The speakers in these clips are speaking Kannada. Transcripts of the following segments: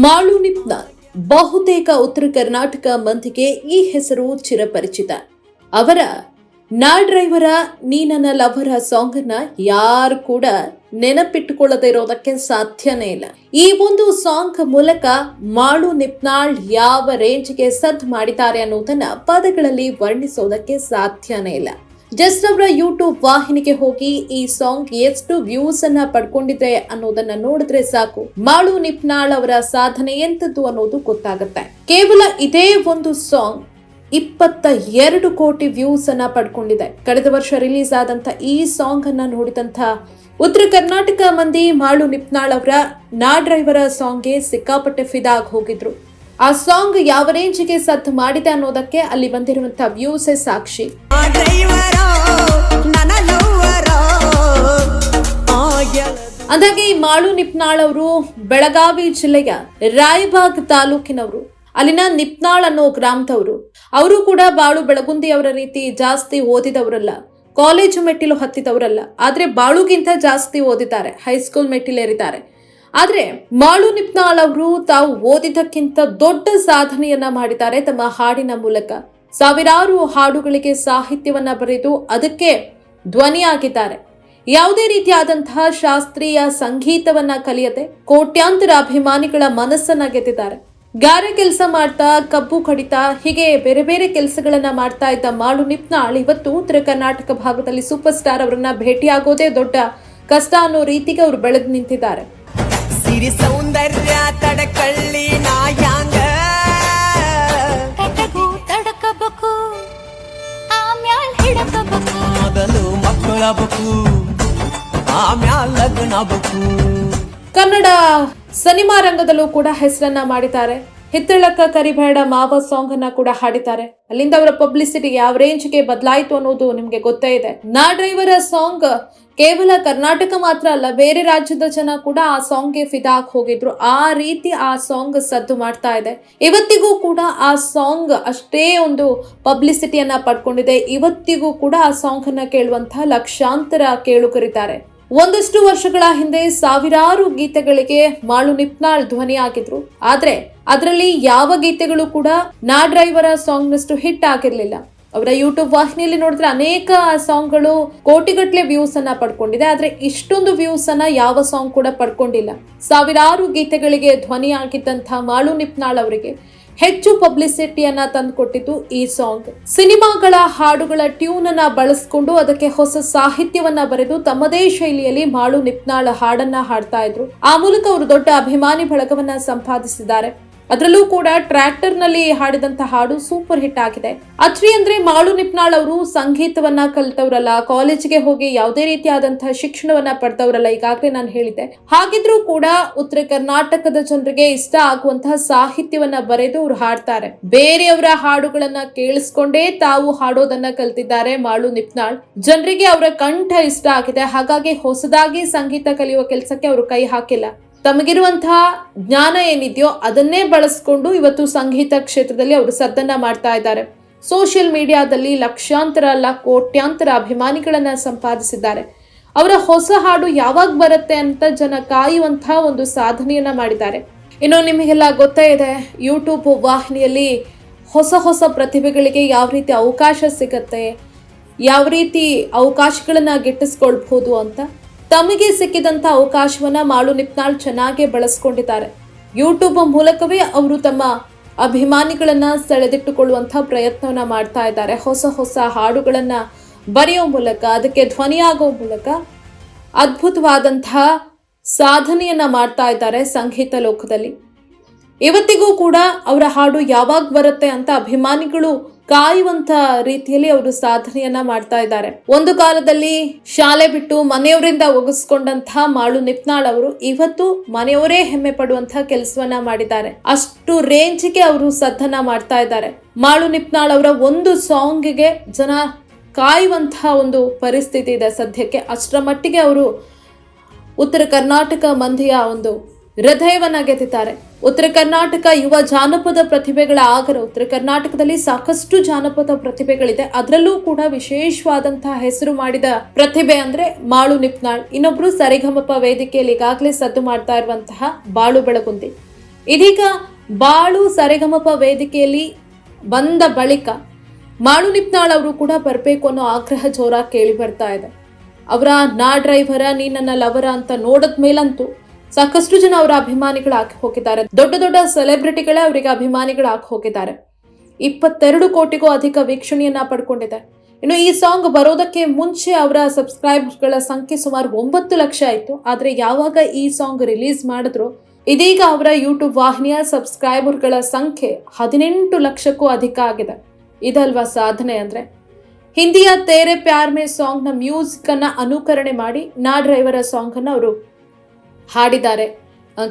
ಮಾಳು ನಿಪ್ನಾಳ್ ಬಹುತೇಕ ಉತ್ತರ ಕರ್ನಾಟಕ ಮಂದಿಗೆ ಈ ಹೆಸರು ಚಿರಪರಿಚಿತ. ಅವರ ನಾ ಡ್ರೈವರ ನೀ ನನ್ನ ಲವರ ಸಾಂಗ್ ಅನ್ನ ಯಾರು ಕೂಡ ನೆನಪಿಟ್ಟುಕೊಳ್ಳದೆ ಇರೋದಕ್ಕೆ ಸಾಧ್ಯನೇ ಇಲ್ಲ. ಈ ಒಂದು ಸಾಂಗ್ ಮೂಲಕ ಮಾಳು ನಿಪ್ನಾಳ್ ಯಾವ ರೇಂಜ್ಗೆ ಸದ್ ಮಾಡಿದ್ದಾರೆ ಅನ್ನೋದನ್ನ ಪದಗಳಲ್ಲಿ ವರ್ಣಿಸೋದಕ್ಕೆ ಸಾಧ್ಯನೇ ಇಲ್ಲ. ಜಸ್ಟ್ ಅವರ ಯೂಟ್ಯೂಬ್ ವಾಹಿನಿಗೆ ಹೋಗಿ ಈ ಸಾಂಗ್ ಎಷ್ಟು ವ್ಯೂಸ್ ಅನ್ನ ಪಡ್ಕೊಂಡಿದೆ ಅನ್ನೋದನ್ನ ನೋಡಿದ್ರೆ ಸಾಕು. ಮಾಳು ನಿಪ್ನಾಳ್ ಅವರ ಸಾಧನೆ ಎಂತದ್ದು ಅನ್ನೋದು ಗೊತ್ತಾಗುತ್ತೆ. ಕೇವಲ ಇದೇ ಒಂದು ಸಾಂಗ್ ಇಪ್ಪತ್ತ ಎರಡು ಕೋಟಿ ವ್ಯೂಸ್ ಅನ್ನ ಪಡ್ಕೊಂಡಿದೆ. ಕಳೆದ ವರ್ಷ ರಿಲೀಸ್ ಆದಂತ ಈ ಸಾಂಗ್ ಅನ್ನ ನೋಡಿದಂತ ಉತ್ತರ ಕರ್ನಾಟಕ ಮಂದಿ ಮಾಳು ನಿಪ್ನಾಳ್ ಅವರ ನಾ ಡ್ರೈವರ ಸಾಂಗ್ಗೆ ಸಿಕ್ಕಾಪಟ್ಟೆ ಫಿದಾ ಆಗಿ ಹೋಗಿದ್ರು. ಆ ಸಾಂಗ್ ಯಾವ ರೇಂಜ್ಗೆ ಸದ್ದು ಮಾಡಿದೆ ಅನ್ನೋದಕ್ಕೆ ಅಲ್ಲಿ ಬಂದಿರುವಂತ ವ್ಯೂಸ್ ಸಾಕ್ಷಿ. ಅಂದಾಗೆ ಈ ಮಾಳು ನಿಪ್ನಾಳ್ ಅವರು ಬೆಳಗಾವಿ ಜಿಲ್ಲೆಯ ರಾಯಬಾಗ್ ತಾಲೂಕಿನವರು. ಅಲ್ಲಿನ ನಿಪ್ನಾಳ್ ಅನ್ನೋ ಗ್ರಾಮದವರು. ಅವರು ಕೂಡ ಬಾಳು ಬೆಳಗುಂದಿ ಅವರ ರೀತಿ ಜಾಸ್ತಿ ಓದಿದವರಲ್ಲ. ಕಾಲೇಜು ಮೆಟ್ಟಿಲು ಹತ್ತಿದವರಲ್ಲ. ಆದ್ರೆ ಬಾಳುಗಿಂತ ಜಾಸ್ತಿ ಓದಿದ್ದಾರೆ. ಹೈಸ್ಕೂಲ್ ಮೆಟ್ಟಿಲೇರಿದ್ದಾರೆ. ಆದ್ರೆ ಮಾಳು ನಿಪ್ನಾಳ್ ಅವರು ತಾವು ಓದಿದ್ದಕ್ಕಿಂತ ದೊಡ್ಡ ಸಾಧನೆಯನ್ನ ಮಾಡಿದ್ದಾರೆ ತಮ್ಮ ಹಾಡಿನ ಮೂಲಕ. ಸಾವಿರಾರು ಹಾಡುಗಳಿಗೆ ಸಾಹಿತ್ಯವನ್ನ ಬರೆದು ಅದಕ್ಕೆ ಧ್ವನಿಯಾಗಿದ್ದಾರೆ. ಯಾವುದೇ ರೀತಿಯಾದಂತಹ ಶಾಸ್ತ್ರೀಯ ಸಂಗೀತವನ್ನ ಕಲಿಯದೆ ಕೋಟ್ಯಾಂತರ ಅಭಿಮಾನಿಗಳ ಮನಸ್ಸನ್ನ ಗೆದ್ದಿದ್ದಾರೆ. ಗಾರೆ ಕೆಲಸ ಮಾಡ್ತಾ ಕಬ್ಬು ಕಡಿತ ಹೀಗೆ ಬೇರೆ ಬೇರೆ ಕೆಲಸಗಳನ್ನ ಮಾಡ್ತಾ ಇದ್ದ ಮಾಳು ನಿಪ್ನಾಳ್ ಇವತ್ತು ಉತ್ತರ ಕರ್ನಾಟಕ ಭಾಗದಲ್ಲಿ ಸೂಪರ್ ಸ್ಟಾರ್ ಅವರನ್ನ ಭೇಟಿಯಾಗೋದೇ ದೊಡ್ಡ ಕಷ್ಟ ಅನ್ನೋ ರೀತಿಗೆ ಅವರು ಬೆಳೆದು ನಿಂತಿದ್ದಾರೆ. ಸಿರಿ ಸೌಂದರ್ಯ ತಡಕಳ್ಳಿ ನಾಯಾಂಗ. ತಡಕಬೇಕು ಆಮ್ಯಾಲ್ ಆಮ್ಯಾಲ ಲಗ್ನಬೇಕು ಕನ್ನಡ ಸಿನಿಮಾ ರಂಗದಲ್ಲೂ ಕೂಡ ಹೆಸರನ್ನ ಮಾಡಿದ್ದಾರೆ. ಹಿತ್ತಳಕ್ಕ ಕರಿಬೇಡ ಮಾವ ಸಾಂಗ್ ಅನ್ನ ಕೂಡ ಹಾಡಿದ್ದಾರೆ. ಅಲ್ಲಿಂದ ಅವರ ಪಬ್ಲಿಸಿಟಿ ಯಾವ ರೇಂಜ್ಗೆ ಬದಲಾಯಿತು ಅನ್ನೋದು ನಿಮ್ಗೆ ಗೊತ್ತೇ ಇದೆ. ನಾ ಡ್ರೈವರ ಸಾಂಗ್ ಕೇವಲ ಕರ್ನಾಟಕ ಮಾತ್ರ ಅಲ್ಲ, ಬೇರೆ ರಾಜ್ಯದ ಜನ ಕೂಡ ಆ ಸಾಂಗ್ಗೆ ಫಿದಾ ಫಿದಾಕ್ ಹೋಗಿದ್ರು. ಆ ರೀತಿ ಆ ಸಾಂಗ್ ಸದ್ದು ಮಾಡ್ತಾ ಇದೆ. ಇವತ್ತಿಗೂ ಕೂಡ ಆ ಸಾಂಗ್ ಅಷ್ಟೇ ಒಂದು ಪಬ್ಲಿಸಿಟಿಯನ್ನ ಪಡ್ಕೊಂಡಿದೆ. ಇವತ್ತಿಗೂ ಕೂಡ ಆ ಸಾಂಗ್ ಅನ್ನ ಕೇಳುವಂತಹ ಲಕ್ಷಾಂತರ ಕೇಳುಗರಿದ್ದಾರೆ. ಒಂದಷ್ಟು ವರ್ಷಗಳ ಹಿಂದೆ ಸಾವಿರಾರು ಗೀತೆಗಳಿಗೆ ಮಾಳು ನಿಪ್ನಾಳ್ ಧ್ವನಿಯಾಗಿದ್ರು. ಆದ್ರೆ ಅದರಲ್ಲಿ ಯಾವ ಗೀತೆಗಳು ಕೂಡ ನಾ ಡ್ರೈವರ್ ಸಾಂಗ್ ನಷ್ಟು ಹಿಟ್ ಆಗಿರ್ಲಿಲ್ಲ. ಅವರ ಯೂಟ್ಯೂಬ್ ವಾಹಿನಿಯಲ್ಲಿ ನೋಡಿದ್ರೆ ಅನೇಕ ಸಾಂಗ್ಗಳು ಕೋಟಿಗಟ್ಟಲೆ ವ್ಯೂಸ್ ಅನ್ನ ಪಡ್ಕೊಂಡಿದೆ. ಆದ್ರೆ ಇಷ್ಟೊಂದು ವ್ಯೂಸ್ ಅನ್ನ ಯಾವ ಸಾಂಗ್ ಕೂಡ ಪಡ್ಕೊಂಡಿಲ್ಲ. ಸಾವಿರಾರು ಗೀತೆಗಳಿಗೆ ಧ್ವನಿಯಾಗಿದ್ದಂತಹ ಮಾಳು ನಿಪ್ನಾಳ್ ಅವರಿಗೆ ಹೆಚ್ಚು ಪಬ್ಲಿಸಿಟಿಯನ್ನ ತಂದುಕೊಟ್ಟಿದ್ದು ಈ ಸಾಂಗ್. ಸಿನಿಮಾಗಳ ಹಾಡುಗಳ ಟ್ಯೂನ್ ಅನ್ನ ಬಳಸ್ಕೊಂಡು ಅದಕ್ಕೆ ಹೊಸ ಸಾಹಿತ್ಯವನ್ನ ಬರೆದು ತಮ್ಮದೇ ಶೈಲಿಯಲ್ಲಿ ಮಾಳು ನಿಪ್ನಾಳ ಹಾಡನ್ನ ಹಾಡ್ತಾ ಇದ್ರು. ಆ ಮೂಲಕ ಅವರು ದೊಡ್ಡ ಅಭಿಮಾನಿ ಬಳಗವನ್ನ ಸಂಪಾದಿಸಿದ್ದಾರೆ. ಅದರಲ್ಲೂ ಕೂಡ ಟ್ರ್ಯಾಕ್ಟರ್ನಲ್ಲಿ ಹಾಡಿದಂತ ಹಾಡು ಸೂಪರ್ ಹಿಟ್ ಆಗಿದೆ. ಅಚ್ರಿ ಅಂದ್ರೆ ಮಾಳು ನಿಪ್ನಾಳ್ ಅವರು ಸಂಗೀತವನ್ನ ಕಲಿತವ್ರಲ್ಲ, ಕಾಲೇಜಿಗೆ ಹೋಗಿ ಯಾವುದೇ ರೀತಿಯಾದಂತಹ ಶಿಕ್ಷಣವನ್ನ ಪಡೆದವರಲ್ಲ ಈಗಾಗಲೇ ನಾನು ಹೇಳಿದ್ದೆ. ಹಾಗಿದ್ರೂ ಕೂಡ ಉತ್ತರ ಕರ್ನಾಟಕದ ಜನರಿಗೆ ಇಷ್ಟ ಆಗುವಂತಹ ಸಾಹಿತ್ಯವನ್ನ ಬರೆದು ಅವ್ರು ಹಾಡ್ತಾರೆ. ಬೇರೆಯವರ ಹಾಡುಗಳನ್ನ ಕೇಳಿಸ್ಕೊಂಡೇ ತಾವು ಹಾಡೋದನ್ನ ಕಲ್ತಿದ್ದಾರೆ ಮಾಳು ನಿಪ್ನಾಳ್. ಜನರಿಗೆ ಅವರ ಕಂಠ ಇಷ್ಟ ಆಗಿದೆ, ಹಾಗಾಗಿ ಹೊಸದಾಗಿ ಸಂಗೀತ ಕಲಿಯುವ ಕೆಲಸಕ್ಕೆ ಅವರು ಕೈ ಹಾಕಿಲ್ಲ. ತಮಗಿರುವಂತಹ ಜ್ಞಾನ ಏನಿದೆಯೋ ಅದನ್ನೇ ಬಳಸ್ಕೊಂಡು ಇವತ್ತು ಸಂಗೀತ ಕ್ಷೇತ್ರದಲ್ಲಿ ಅವರು ಸದ್ದನ್ನ ಮಾಡ್ತಾ ಇದ್ದಾರೆ. ಸೋಷಿಯಲ್ ಮೀಡಿಯಾದಲ್ಲಿ ಲಕ್ಷಾಂತರ ಅಲ್ಲ ಕೋಟ್ಯಾಂತರ ಅಭಿಮಾನಿಗಳನ್ನು ಸಂಪಾದಿಸಿದ್ದಾರೆ. ಅವರ ಹೊಸ ಹಾಡು ಯಾವಾಗ ಬರುತ್ತೆ ಅಂತ ಜನ ಕಾಯುವಂತಹ ಒಂದು ಸಾಧನೆಯನ್ನು ಮಾಡಿದ್ದಾರೆ. ಇನ್ನು ನಿಮಗೆಲ್ಲ ಗೊತ್ತೇ ಇದೆ ಯೂಟ್ಯೂಬ್ ವಾಹಿನಿಯಲ್ಲಿ ಹೊಸ ಹೊಸ ಪ್ರತಿಭೆಗಳಿಗೆ ಯಾವ ರೀತಿ ಅವಕಾಶ ಸಿಗತ್ತೆ, ಯಾವ ರೀತಿ ಅವಕಾಶಗಳನ್ನ ಗಿಟ್ಟಿಸ್ಕೊಳ್ಬಹುದು ಅಂತ. ತಮಗೆ ಸಿಕ್ಕಿದಂಥ ಅವಕಾಶವನ್ನ ಮಾಳು ನಿಪ್ನಾಳ್ ಚೆನ್ನಾಗೇ ಬಳಸ್ಕೊಂಡಿದ್ದಾರೆ. ಯೂಟ್ಯೂಬ್ ಮೂಲಕವೇ ಅವರು ತಮ್ಮ ಅಭಿಮಾನಿಗಳನ್ನ ಸೆಳೆದಿಟ್ಟುಕೊಳ್ಳುವಂಥ ಪ್ರಯತ್ನವನ್ನ ಮಾಡ್ತಾ ಇದ್ದಾರೆ. ಹೊಸ ಹೊಸ ಹಾಡುಗಳನ್ನ ಬರೆಯೋ ಮೂಲಕ, ಅದಕ್ಕೆ ಧ್ವನಿಯಾಗೋ ಮೂಲಕ ಅದ್ಭುತವಾದಂತಹ ಸಾಧನೆಯನ್ನ ಮಾಡ್ತಾ ಇದ್ದಾರೆ ಸಂಗೀತ ಲೋಕದಲ್ಲಿ. ಇವತ್ತಿಗೂ ಕೂಡ ಅವರ ಹಾಡು ಯಾವಾಗ ಬರುತ್ತೆ ಅಂತ ಅಭಿಮಾನಿಗಳು ಕಾಯುವಂತ ರೀತಿಯಲ್ಲಿ ಅವರು ಸಾಧನೆಯನ್ನ ಮಾಡ್ತಾ ಇದ್ದಾರೆ. ಒಂದು ಕಾಲದಲ್ಲಿ ಶಾಲೆ ಬಿಟ್ಟು ಮನೆಯವರಿಂದ ಒಗಿಸ್ಕೊಂಡಂತಹ ಮಾಳು ನಿಪ್ನಾಳ್ ಅವರು ಇವತ್ತು ಮನೆಯವರೇ ಹೆಮ್ಮೆ ಪಡುವಂತ ಕೆಲಸವನ್ನ ಮಾಡಿದ್ದಾರೆ. ಅಷ್ಟು ರೇಂಜ್ಗೆ ಅವರು ಸದ್ದನ್ನ ಮಾಡ್ತಾ ಇದ್ದಾರೆ. ಮಾಳು ನಿಪ್ನಾಳ್ ಅವರ ಒಂದು ಸಾಂಗಿಗೆ ಜನ ಕಾಯುವಂತಹ ಒಂದು ಪರಿಸ್ಥಿತಿ ಇದೆ ಸದ್ಯಕ್ಕೆ. ಅಷ್ಟರ ಮಟ್ಟಿಗೆ ಅವರು ಉತ್ತರ ಕರ್ನಾಟಕ ಮಂದಿಯ ಒಂದು ಹೃದಯವನ್ನ ಗೆದ್ದಿದ್ದಾರೆ ಉತ್ತರ ಕರ್ನಾಟಕ ಯುವ ಜಾನಪದ ಪ್ರತಿಭೆಗಳ ಆಗರ ಉತ್ತರ ಕರ್ನಾಟಕದಲ್ಲಿ ಸಾಕಷ್ಟು ಜಾನಪದ ಪ್ರತಿಭೆಗಳಿದೆ. ಅದರಲ್ಲೂ ಕೂಡ ವಿಶೇಷವಾದಂತಹ ಹೆಸರು ಮಾಡಿದ ಪ್ರತಿಭೆ ಅಂದ್ರೆ ಮಾಳು ನಿಪ್ನಾಳ್. ಇನ್ನೊಬ್ರು ಸರಿಗಮಪ ವೇದಿಕೆಯಲ್ಲಿ ಈಗಾಗಲೇ ಸದ್ದು ಮಾಡ್ತಾ ಇರುವಂತಹ ಬಾಳು ಬೆಳಗುಂದಿ. ಇದೀಗ ಬಾಳು ಸರಿಗಮಪ ವೇದಿಕೆಯಲ್ಲಿ ಬಂದ ಬಳಿಕ ಮಾಳು ನಿಪ್ನಾಳ್ ಅವರು ಕೂಡ ಬರಬೇಕು ಅನ್ನೋ ಆಗ್ರಹ ಜೋರಾಗಿ ಕೇಳಿ ಬರ್ತಾ ಇದೆ. ಅವರ ನಾ ಡ್ರೈವರ ನೀ ನನ್ನ ಲವರ ಅಂತ ನೋಡದ ಮೇಲಂತೂ ಸಾಕಷ್ಟು ಜನ ಅವರ ಅಭಿಮಾನಿಗಳಾಗಿ ಹೋಗಿದ್ದಾರೆ. ದೊಡ್ಡ ದೊಡ್ಡ ಸೆಲೆಬ್ರಿಟಿಗಳೇ ಅವರಿಗೆ ಅಭಿಮಾನಿಗಳಾಗಿ ಹೋಗಿದ್ದಾರೆ. ಇಪ್ಪತ್ತೆರಡು ಕೋಟಿಗೂ ಅಧಿಕ ವೀಕ್ಷಣೆಯನ್ನ ಪಡ್ಕೊಂಡಿದೆ ಇನ್ನು ಈ ಸಾಂಗ್ ಬರೋದಕ್ಕೆ ಮುಂಚೆ ಅವರ ಸಬ್ಸ್ಕ್ರೈಬರ್ಗಳ ಸಂಖ್ಯೆ ಸುಮಾರು ಒಂಬತ್ತು ಲಕ್ಷ ಆಯ್ತು. ಆದರೆ ಯಾವಾಗ ಈ ಸಾಂಗ್ ರಿಲೀಸ್ ಮಾಡಿದ್ರು, ಇದೀಗ ಅವರ ಯೂಟ್ಯೂಬ್ ವಾಹಿನಿಯ ಸಬ್ಸ್ಕ್ರೈಬರ್ಗಳ ಸಂಖ್ಯೆ ಹದಿನೆಂಟು ಲಕ್ಷಕ್ಕೂ ಅಧಿಕ ಆಗಿದೆ. ಇದಲ್ವಾ ಸಾಧನೆ ಅಂದ್ರೆ? ಹಿಂದಿಯ ತೇರೆ ಪ್ಯಾರ್ಮೆ ಸಾಂಗ್ನ ಮ್ಯೂಸಿಕ್ ಅನ್ನ ಅನುಕರಣೆ ಮಾಡಿ ನಾ ಡ್ರೈವರ್ ಸಾಂಗ್ ಅನ್ನ ಅವರು ಹಾಡಿದ್ದಾರೆ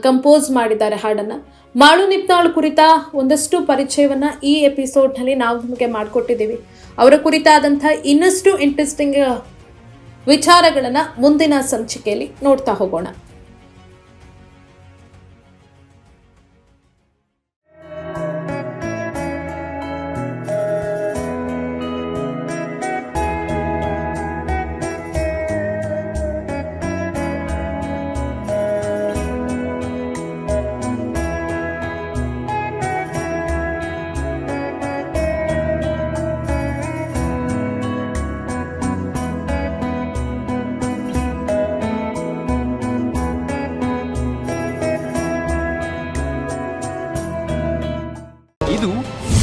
ಕಂಪೋಸ್ ಮಾಡಿದ್ದಾರೆ ಹಾಡನ್ನು. ಮಾಳು ನಿಪ್ತಾಳ್ ಕುರಿತ ಒಂದಷ್ಟು ಪರಿಚಯವನ್ನ ಈ ಎಪಿಸೋಡ್ನಲ್ಲಿ ನಾವು ನಿಮಗೆ ಮಾಡಿಕೊಟ್ಟಿದ್ದೀವಿ. ಅವರ ಕುರಿತಾದಂಥ ಇನ್ನಷ್ಟು ಇಂಟ್ರೆಸ್ಟಿಂಗ್ ವಿಚಾರಗಳನ್ನ ಮುಂದಿನ ಸಂಚಿಕೆಯಲ್ಲಿ ನೋಡ್ತಾ ಹೋಗೋಣ.